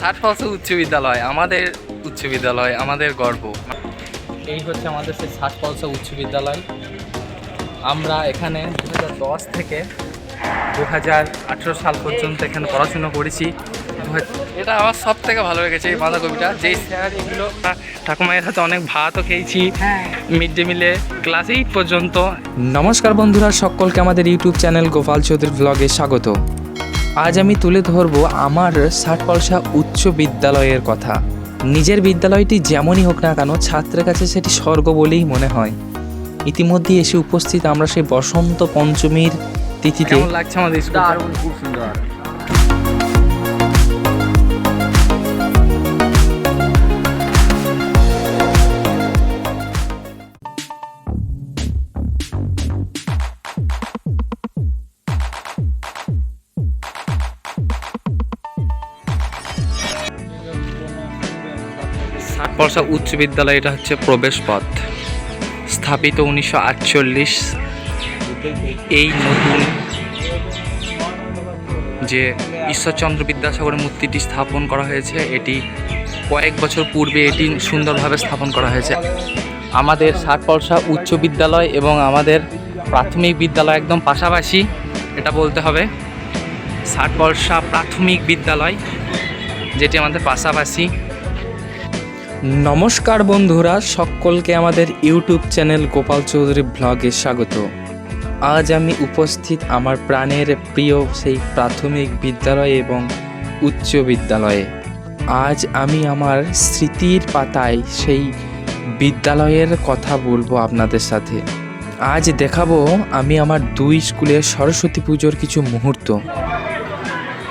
ষাট ফলস উচ্চ বিদ্যালয় আমাদের উচ্চ বিদ্যালয় আমাদের গর্ব। এই হচ্ছে আমাদের সেই ষাট ফলস উচ্চ বিদ্যালয়। আমরা এখানে দু হাজার দশ থেকে দু হাজার আঠেরো সাল পর্যন্ত এখানে পড়াশুনো করেছি। এটা আমার সব থেকে ভালো লেগেছে এই বাঁধাকপিটা। যেই স্যার এগুলো ঠাকুমায়ের হাতে অনেক ভাতও খেয়েছি। মিড ডে মিলে ক্লাস এইট পর্যন্ত। নমস্কার বন্ধুরা সকলকে আমাদের ইউটিউব চ্যানেল গোপাল চৌধুরী ব্লগে স্বাগত। আজ আমি তুলে ধরব আমার ষাট পলসা উচ্চ বিদ্যালয়ের কথা। নিজের বিদ্যালয়টি যেমনই হোক না কেন ছাত্রের কাছে সেটি স্বর্গ বলেই মনে হয়। ইতিমধ্যে এসে উপস্থিত আমরা সেই বসন্ত পঞ্চমীর তিথিতে লাগছে আমাদের দারুণ খুব সুন্দর। ষাট উচ্চ বিদ্যালয়, এটা হচ্ছে প্রবেশ পথ। স্থাপিত উনিশশো আটচল্লিশ। এই নতুন যে ঈশ্বরচন্দ্র বিদ্যাসাগরের মূর্তিটি স্থাপন করা হয়েছে, এটি কয়েক বছর পূর্বে এটি সুন্দরভাবে স্থাপন করা হয়েছে। আমাদের ষাট পরশা উচ্চ বিদ্যালয় এবং আমাদের প্রাথমিক বিদ্যালয় একদম পাশাপাশি, এটা বলতে হবে ষাট পরশা প্রাথমিক বিদ্যালয়, যেটি আমাদের পাশাপাশি নমস্কার বন্ধুরা, সকলকে আমাদের ইউটিউব চ্যানেল গোপাল চৌধুরী ব্লগে স্বাগত। আজ আমি উপস্থিত আমার প্রাণের প্রিয় সেই প্রাথমিক বিদ্যালয় এবং উচ্চ বিদ্যালয়ে। আজ আমি আমার স্মৃতির পাতায় সেই বিদ্যালয়ের কথা বলব আপনাদের সাথে। আজ দেখাবো আমি আমার দুই স্কুলের সরস্বতী পুজোর কিছু মুহূর্ত।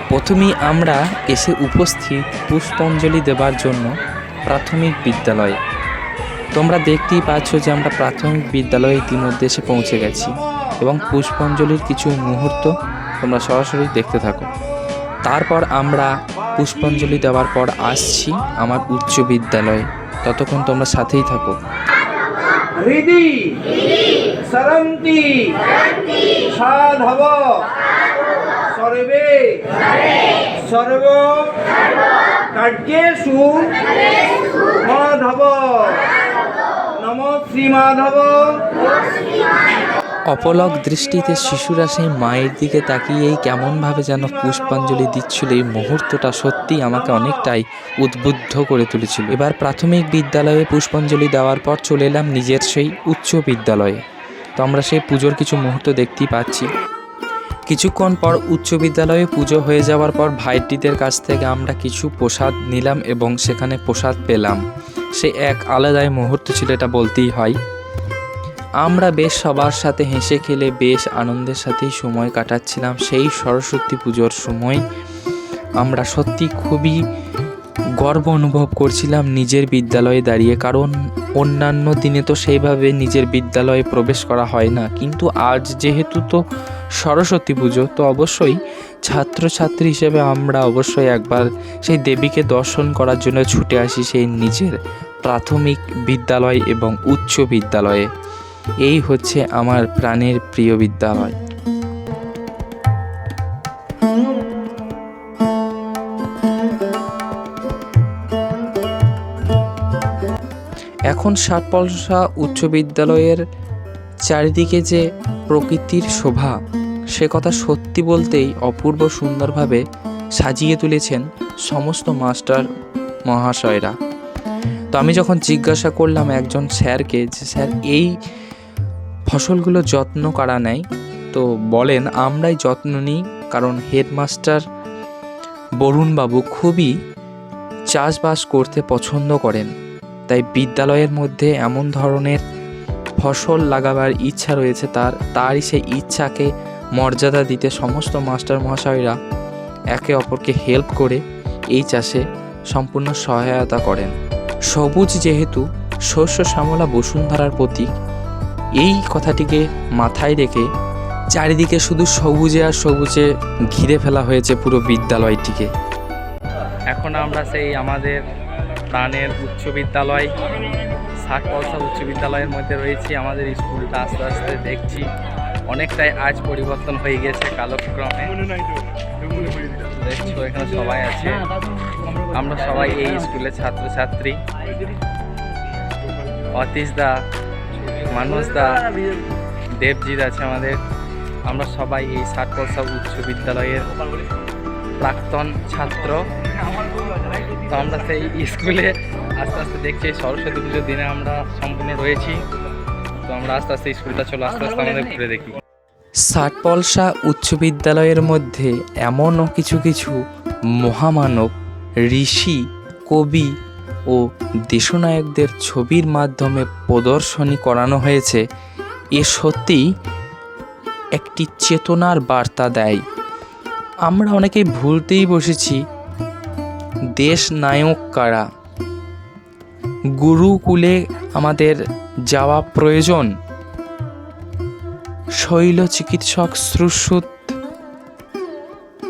প্রথমেই আমরা এসে উপস্থিত পুষ্পাঞ্জলি দেবার জন্য প্রাথমিক বিদ্যালয়। তোমরা দেখতেই পাচ্ছ যে আমরা প্রাথমিক বিদ্যালয়ে ইতিমধ্যে এসে পৌঁছে গেছি এবং পুষ্পাঞ্জলির কিছু মুহূর্ত তোমরা সরাসরি দেখতে থাকো। তারপর আমরা পুষ্পাঞ্জলি দেওয়ার পর আসছি আমার উচ্চ বিদ্যালয়ে। ততক্ষণ তোমরা সাথেই থাকো। সর্বে, সর্ব কার্যেষু মাধব। নম শ্রীমাধব অপলক দৃষ্টিতে শিশুরা সেই মায়ের দিকে তাকিয়েই কেমনভাবে যেন পুষ্পাঞ্জলি দিচ্ছিল। এই মুহূর্তটা সত্যিই আমাকে অনেকটাই উদ্বুদ্ধ করে তুলেছিল। এবার প্রাথমিক বিদ্যালয়ে পুষ্পাঞ্জলি দেওয়ার পর চলে এলাম নিজের সেই উচ্চ বিদ্যালয়ে। তো আমরা সেই পুজোর কিছু মুহূর্ত দেখতেই পাচ্ছি। কিছুক্ষণ পর উচ্চ বিদ্যালয়ে পুজো হয়ে যাওয়ার পর ভাইটিদের কাছ থেকে আমরা কিছু প্রসাদ নিলাম এবং সেখানে প্রসাদ পেলাম। সে এক আলাদাই মুহূর্ত ছিল, এটা বলতেই হয়। আমরা বেশ সবার সাথে হেসে খেলে বেশ আনন্দের সাথেই সময় কাটাচ্ছিলাম। সেই সরস্বতী পুজোর সময় আমরা সত্যি খুবই গর্ব অনুভব করছিলাম নিজের বিদ্যালয়ে দাঁড়িয়ে। কারণ অন্যান্য দিনে তো সেইভাবে নিজের বিদ্যালয়ে প্রবেশ করা হয় না। কিন্তু আজ যেহেতু তো সরস্বতী পুজো, তো অবশ্যই ছাত্রছাত্রী হিসেবে আমরা অবশ্যই একবার সেই দেবীকে দর্শন করার জন্য ছুটে আসি সেই নিজের প্রাথমিক বিদ্যালয় এবং উচ্চ বিদ্যালয়ে। এই হচ্ছে আমার প্রাণের প্রিয় বিদ্যালয়। এখন সাতপলসা উচ্চ বিদ্যালয়ের চারিদিকে যে প্রকৃতির শোভা, সে কথা সত্যি বলতেই অপূর্ব সুন্দরভাবে সাজিয়ে তুলেছেন সমস্ত মাস্টার মহাশয়রা। তো আমি যখন জিজ্ঞাসা করলাম একজন স্যারকে যে, স্যার, এই ফসলগুলো যত্ন করা নেয়? তো বলেন, আমরাই যত্ন নিই, কারণ হেডমাস্টার বরুণবাবু খুবই চাষবাস করতে পছন্দ করেন। তাই বিদ্যালয়ের মধ্যে এমন ধরনের ফসল লাগাবার ইচ্ছা রয়েছে তার, তারই সেই ইচ্ছাকে মর্যাদা দিতে সমস্ত মাস্টার মহাশয়রা একে অপরকে হেল্প করে এই চাষে সম্পূর্ণ সহায়তা করেন। সবুজ যেহেতু শস্য শ্যামলা বসুন্ধরার প্রতীক, এই কথাটিকে মাথায় রেখে চারিদিকে শুধু সবুজে আর সবুজে ঘিরে ফেলা হয়েছে পুরো বিদ্যালয়টিকে। এখন আমরা সেই আমাদের প্রাণের উচ্চ বিদ্যালয় ষাট পয়সা উচ্চ বিদ্যালয়ের মধ্যে রয়েছি। আমাদের স্কুলটা আস্তে আস্তে দেখছি অনেকটাই আজ পরিবর্তন হয়ে গেছে কালক্রমে। দেখছ, এখানে সবাই আছে। আমরা সবাই এই স্কুলের ছাত্রছাত্রী। অতীশ দা মানুষ দা, দেবজিৎ আছে আমাদের। আমরা সবাই এই পয়সা উচ্চ বিদ্যালয়ের প্রাক্তন ছাত্র। তো আমরা সেই স্কুলে আস্তে আস্তে দেখছি, সরস্বতী পুজোর দিনে আমরা সম্পূর্ণ রয়েছি। তো আমরা আস্তে আস্তে স্কুলটা চলো, আস্তে আস্তে আমাদের ঘুরে দেখি। ষাটপলসা উচ্চ বিদ্যালয়ের মধ্যে এমনও কিছু কিছু মহামানব, ঋষি, কবি ও দেশনায়কদের ছবির মাধ্যমে প্রদর্শনী করানো হয়েছে। এ সত্যিই একটি চেতনার বার্তা দেয়। আমরা অনেকেই ভুলতেই বসেছি, দেশ নায়ক কারা? গুরুকুলে আমাদের যাওয়া প্রয়োজন। শৈল চিকিৎসক শ্রুশ্রুত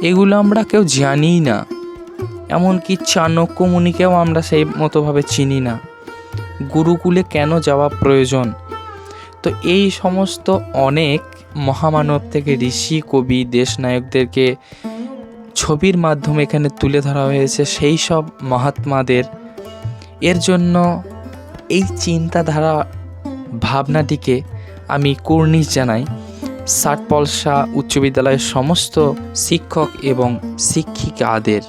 এগুলো আমরা কেউ জানিই না। এমনকি চাণক্য মুনিকেও আমরা সেই মতোভাবে চিনি না। গুরুকুলে কেন যাওয়া প্রয়োজন? তো এই সমস্ত অনেক মহামানব থেকে ঋষি, কবি, দেশনায়কদেরকে ছবির মাধ্যমে এখানে তুলে ধরা হয়েছে। সেই সব মহাত্মাদের এর জন্য এই চিন্তাধারা ভাবনাটিকে আমি কুর্নিশ জানাই। ষাটপলসা উচ্চ বিদ্যালয়ের সমস্ত শিক্ষক এবং শিক্ষিকাদের।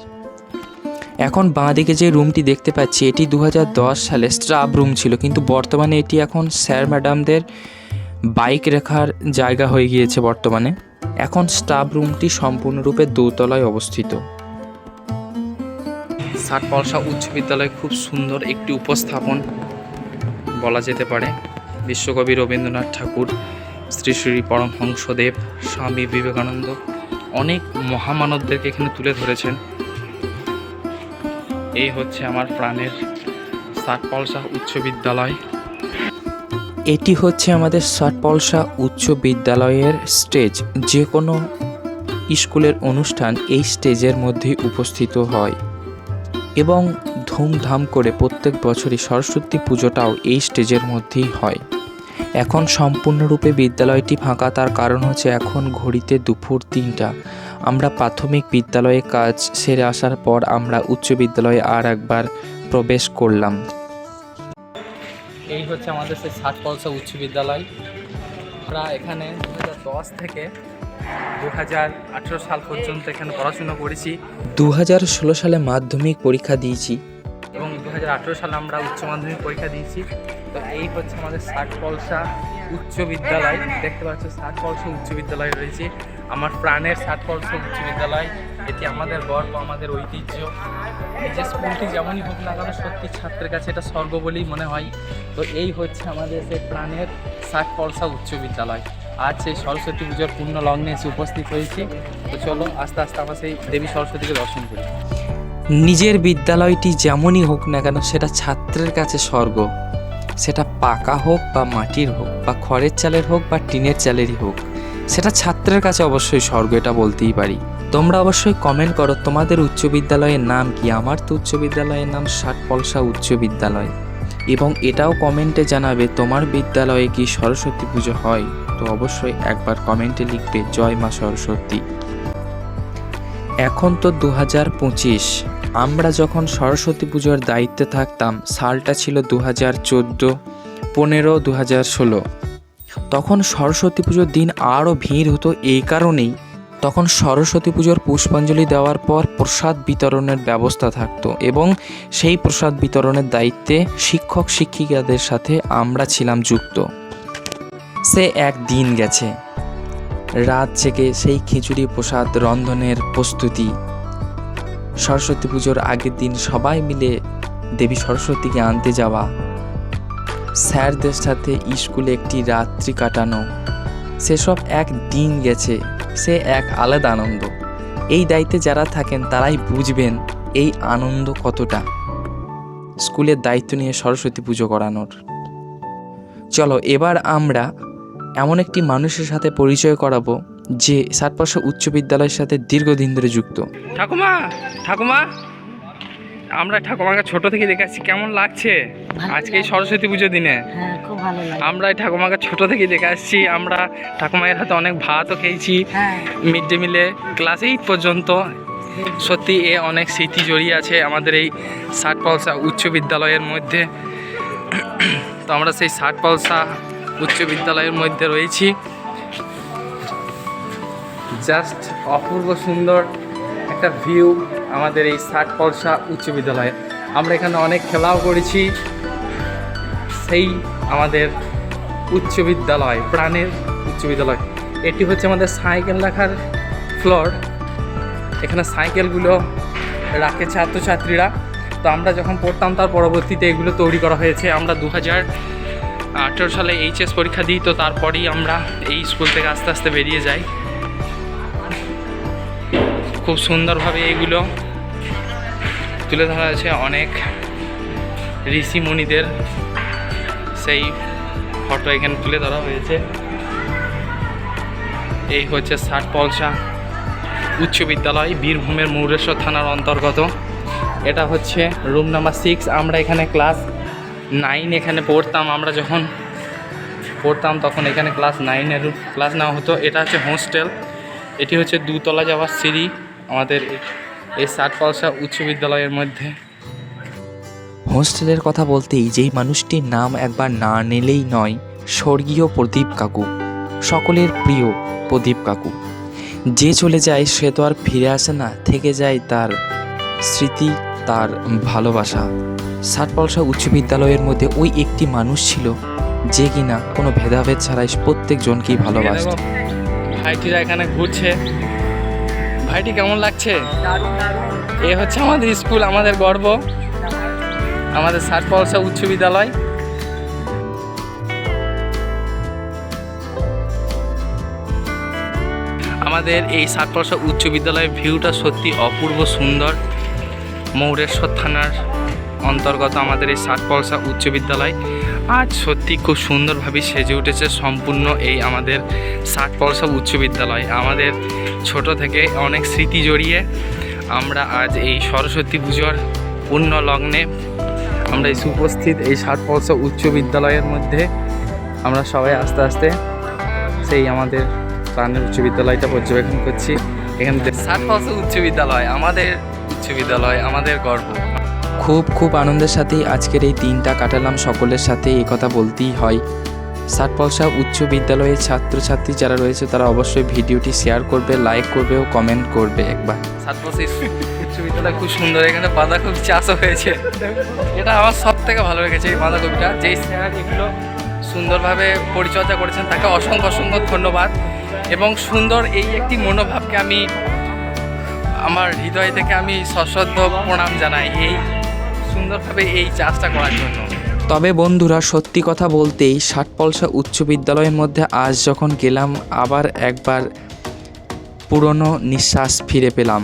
এখন বাঁ দিকে যে রুমটি দেখতে পাচ্ছি, এটি দু হাজার দশ সালে স্টাফ রুম ছিল, কিন্তু বর্তমানে এটি এখন স্যার ম্যাডামদের বাইক রাখার জায়গা হয়ে গিয়েছে বর্তমানে। এখন স্টাফ রুমটি সম্পূর্ণরূপে দোতলায় অবস্থিত। ষাট পলসা উচ্চ বিদ্যালয় খুব সুন্দর একটি উপস্থাপন বলা যেতে পারে। বিশ্বকবি রবীন্দ্রনাথ ঠাকুর, শ্রী শ্রী পরমহংসদেব স্বামী বিবেকানন্দ অনেক মহামানবদেরকে এখানে তুলে ধরেছেন। এই হচ্ছে আমার প্রাণের ষাট পলসা উচ্চ বিদ্যালয়। এটি হচ্ছে আমাদের ষাটপলসা উচ্চ বিদ্যালয়ের স্টেজ। যে কোনো স্কুলের অনুষ্ঠান এই স্টেজের মধ্যেই উপস্থিত হয়। এবং ধুমধাম করে প্রত্যেক বছরই সরস্বতী পুজোটাও এই স্টেজের মধ্যেই হয়। এখন সম্পূর্ণরূপে বিদ্যালয়টি ফাঁকা, তার কারণ হচ্ছে এখন ঘড়িতে দুপুর তিনটা। আমরা প্রাথমিক বিদ্যালয়ে কাজ সেরে আসার পর আমরা উচ্চ বিদ্যালয়ে আর একবার প্রবেশ করলাম। এই হচ্ছে আমাদের সেই ষাট পলসা উচ্চ বিদ্যালয়। আমরা এখানে দু হাজার দশ থেকে দু হাজার আঠেরো সাল পর্যন্ত এখানে পড়াশোনা করেছি। দু হাজার ষোলো সালে মাধ্যমিক পরীক্ষা দিয়েছি। এবং দু হাজার আঠেরো সালে আমরা উচ্চ মাধ্যমিক পরীক্ষা দিয়েছি। তো এই হচ্ছে আমাদের ষাট পলসা উচ্চ বিদ্যালয়। দেখতে পাচ্ছ ষাট পলসা উচ্চ বিদ্যালয় রয়েছে। আমার প্রাণের ষাট পলসা উচ্চ বিদ্যালয়। এটি আমাদের গর্ব আমাদের ঐতিহ্য। এই যে স্কুলটি যেমনই হোক না কেন সত্যি ছাত্রের কাছে এটা স্বর্গ বলেই মনে হয়। তো এই হচ্ছে আমাদের সেই প্রাণের ষাট পলসা উচ্চ বিদ্যালয়। আজ সেই সরস্বতী পুজোর পূর্ণ লগ্নে এসে উপস্থিত হয়েছি। তো চলো, আস্তে আস্তে আমরা সেই দেবী সরস্বতীকে দর্শন করি। নিজের বিদ্যালয়টি যেমনই হোক না কেন, সেটা ছাত্রের কাছে স্বর্গ। সেটা পাকা হোক বা মাটির হোক, বা খড়ের চালের হোক বা টিনের চালেরই হোক, সেটা ছাত্রের কাছে অবশ্যই স্বর্গ, এটা বলতেই পারি। তোমরা অবশ্যই কমেন্ট করো, তোমাদের উচ্চ বিদ্যালয়ের নাম কি? আমার তো উচ্চ বিদ্যালয়ের নাম ষাটপলসা উচ্চ বিদ্যালয়। এবং এটাও কমেন্টে জানাবে তোমার বিদ্যালয়ে কি সরস্বতী পুজো হয়। তো অবশ্যই একবার কমেন্টে লিখবে, জয় মা সরস্বতী। এখন তো দু হাজার পঁচিশ। আমরা যখন সরস্বতী পুজোর দায়িত্বে থাকতাম, সালটা ছিল দু হাজার চোদ্দ, পনেরো দু হাজার ষোলো। তখন সরস্বতী পুজোর দিন আরও ভিড় হতো এই কারণেই। তখন সরস্বতী পুজোর পুষ্পাঞ্জলি দেওয়ার পর প্রসাদ বিতরণের ব্যবস্থা থাকতো এবং সেই প্রসাদ বিতরণের দায়িত্বে শিক্ষক শিক্ষিকাদের সাথে আমরা ছিলাম যুক্ত। সে এক দিন গেছে। রাত জেগে সেই খিচুড়ি প্রসাদ রন্ধনের প্রস্তুতি। সরস্বতী পুজোর আগের দিন সবাই মিলে দেবী সরস্বতীকে আনতে যাওয়া। স্যারদের সাথে স্কুলে একটি রাত্রি কাটানো। সেসব এক দিন গেছে। সে এক আলাদা আনন্দ। এই দায়িত্বে যারা থাকেন, তারাই বুঝবেন এই আনন্দ কতটা। স্কুলের দায়িত্ব নিয়ে সরস্বতী পুজো করানোর। চলো, এবার আমরা এমন একটি মানুষের সাথে পরিচয় করাবো, যে সাতপাশা উচ্চ বিদ্যালয়ের সাথে দীর্ঘদিন ধরে যুক্ত। ঠাকুমা! ঠাকুমা! আমরা ঠাকুমাকে ছোট থেকে দেখে আসছি কেমন লাগছে? আজকে সরস্বতী পুজোর দিনে। হ্যাঁ আমরা এই ঠাকুমাকে ছোট থেকে দেখে আসছি আমরা ঠাকুমায়ের হাতে অনেক ভাতও খেয়েছি। হ্যাঁ। মিড ডে মিলে ক্লাস এইট পর্যন্ত। সত্যি এ অনেক স্মৃতি জড়িয়ে আছে আমাদের এই ষাট পলসা উচ্চ বিদ্যালয়ের মধ্যে। তো আমরা সেই ষাট পলসা উচ্চ বিদ্যালয়ের মধ্যে রয়েছি। জাস্ট অপূর্ব সুন্দর একটা ভিউ। আমাদের এই ষাট পলসা উচ্চ বিদ্যালয়ে। আমরা এখানে অনেক খেলাও করেছি। সেই আমাদের উচ্চ বিদ্যালয়, প্রাণের উচ্চ বিদ্যালয়। এটি হচ্ছে আমাদের সাইকেল রাখার ফ্লোর এখানে সাইকেলগুলো রাখে ছাত্রছাত্রীরা। তো আমরা যখন পড়তাম, তার পরবর্তীতে এগুলো তৈরি করা হয়েছে। আমরা দু হাজার আঠেরো সালে এইচএস পরীক্ষা দিই, তো তারপরেই আমরা এই স্কুল থেকে আস্তে আস্তে বেরিয়ে যাই। খুব সুন্দরভাবে এইগুলো তুলে ধরা হয়েছে অনেক ঋষি মুনিদের। সেই ফটো এখানে তুলে ধরা হয়েছে। এই হচ্ছে ষাট পলসা উচ্চ বিদ্যালয়, বীরভূমের মৌরেশ্বর থানার অন্তর্গত। এটা হচ্ছে রুম নাম্বার সিক্স আমরা এখানে ক্লাস নাইন এখানে পড়তাম। আমরা যখন পড়তাম তখন এখানে ক্লাস নাইনের ক্লাস নেওয়া হতো। এটা হচ্ছে হোস্টেল এটি হচ্ছে দুতলা যাওয়ার সিঁড়ি। আমাদের এই- এই ষাট পলসা উচ্চ বিদ্যালয়ের মধ্যে। হোস্টেলের কথা বলতেই যেই মানুষটির নাম একবার না নিলেই নয় স্বর্গীয় প্রদীপ কাকু সকলের প্রিয় প্রদীপ কাকু। যে চলে যায় সে তো আর ফিরে আসে না থেকে যায় তার স্মৃতি তার ভালোবাসা। ষাটপলসা উচ্চ বিদ্যালয়ের মধ্যে ওই একটি মানুষ ছিল যে কিনা কোনো ভেদাভেদ ছাড়াই প্রত্যেকজনকেই ভালোবাসত। ভাইটিরা এখানে ঘুরছে। ভাইটি কেমন লাগছে? এ হচ্ছে আমাদের স্কুল, আমাদের গর্ব। আমাদের ষাট পলসা উচ্চ বিদ্যালয়। আমাদের এই ষাট পলসা উচ্চ বিদ্যালয়ের ভিউটা সত্যি অপূর্ব সুন্দর। মৌরেশ্বর থানার অন্তর্গত আমাদের এই ষাট পলসা উচ্চ বিদ্যালয়। আজ সত্যি খুব সুন্দরভাবে সেজে উঠেছে সম্পূর্ণ এই আমাদের ষাট পলসা উচ্চ বিদ্যালয়। আমাদের ছোট থেকে অনেক স্মৃতি জড়িয়ে আমরা আজ এই সরস্বতী পুজোর পূর্ণ লগ্নে আমরা এই সুপস্থিত এই ষাট পলসা উচ্চ বিদ্যালয়ের মধ্যে আমরা সবাই আস্তে আস্তে সেই আমাদের প্রাণের উচ্চ বিদ্যালয়টা পর্যবেক্ষণ করছি। এখান থেকে ষাট পলসা উচ্চ বিদ্যালয়, আমাদের উচ্চ বিদ্যালয়, আমাদের গর্ব। খুব খুব আনন্দের সাথেই আজকের এই দিনটা কাটালাম। সকলের সাথে কথা বলতেই হয়। ষাটপলসা উচ্চ বিদ্যালয়ের ছাত্রছাত্রী যারা রয়েছে, তারা অবশ্যই ভিডিওটি শেয়ার করবে লাইক করবে ও কমেন্ট করবে একবার। সাতপশি উচ্চ খুব সুন্দর, এখানে বাঁধাকপি চাষও হয়েছে। এটা আমার সব থেকে ভালো লেগেছে এই বাঁধাকপিটা। যেই স্যার এগুলো সুন্দরভাবে পরিচর্যা করেছেন, তাকে অসংখ্য অসংখ্য ধন্যবাদ। এবং সুন্দর এই একটি মনোভাবকে আমি, আমার হৃদয় থেকে আমি সশ্রদ্ধ প্রণাম জানাই। এই সুন্দরভাবে এই চাষটা করার জন্য। তবে বন্ধুরা, সত্যি কথা বলতেই ষাটপলসা উচ্চ বিদ্যালয়ের মধ্যে আজ যখন গেলাম, আবার একবার পুরনো নিঃশ্বাস ফিরে পেলাম।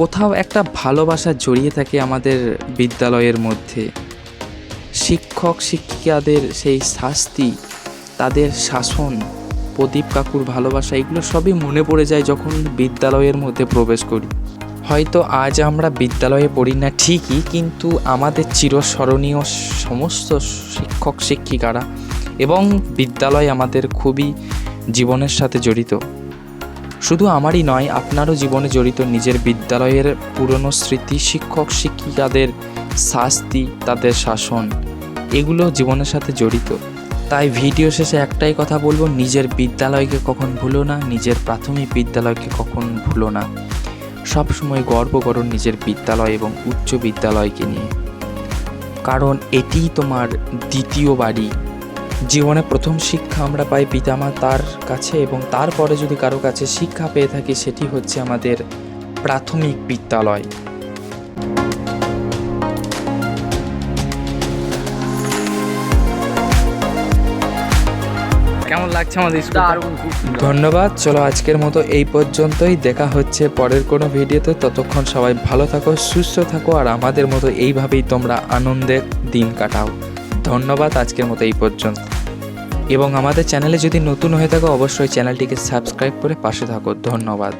কোথাও একটা ভালোবাসা জড়িয়ে থাকে আমাদের বিদ্যালয়ের মধ্যে। শিক্ষক, শিক্ষিকাদের সেই শাস্তি, তাদের শাসন, প্রদীপ কাকুর ভালোবাসা, এগুলো সবই মনে পড়ে যায় যখন বিদ্যালয়ের মধ্যে প্রবেশ করি। হয়তো আজ আমরা বিদ্যালয়ে পড়ি না ঠিকই, কিন্তু আমাদের চিরস্মরণীয় সমস্ত শিক্ষক, শিক্ষিকারা এবং বিদ্যালয় আমাদের খুবই জীবনের সাথে জড়িত। শুধু আমারই নয়, আপনারও জীবনে জড়িত নিজের বিদ্যালয়ের পুরনো স্মৃতি, শিক্ষক, শিক্ষিকাদের শাস্তি, তাদের শাসন, এগুলো জীবনের সাথে জড়িত। তাই ভিডিও শেষে একটাই কথা বলব, নিজের বিদ্যালয়কে কখন ভুলো না, নিজের প্রাথমিক বিদ্যালয়কে কখন ভুলো না। সবসময় গর্ব করো নিজের বিদ্যালয় এবং উচ্চ বিদ্যালয়কে নিয়ে। কারণ এটিই তোমার দ্বিতীয় বাড়ি। জীবনে প্রথম শিক্ষা আমরা পাই পিতামা তার কাছে এবং তারপরে যদি কারও কাছে শিক্ষা পেয়ে থাকি, সেটি হচ্ছে আমাদের প্রাথমিক বিদ্যালয়। কেমন লাগছে আমাদের স্কুল ধন্যবাদ। চলো আজকের মতো এই পর্যন্তই। দেখা হচ্ছে পরের কোনো ভিডিওতে। ততক্ষণ সবাই ভালো থাকো সুস্থ থাকো আর আমাদের মতো এইভাবেই তোমরা আনন্দের দিন কাটাও। ধন্যবাদ আজকের মতো এই পর্যন্ত। এবং আমাদের চ্যানেলে যদি নতুন হয়ে থাকো অবশ্যই চ্যানেলটিকে সাবস্ক্রাইব করে পাশে থাকো। ধন্যবাদ।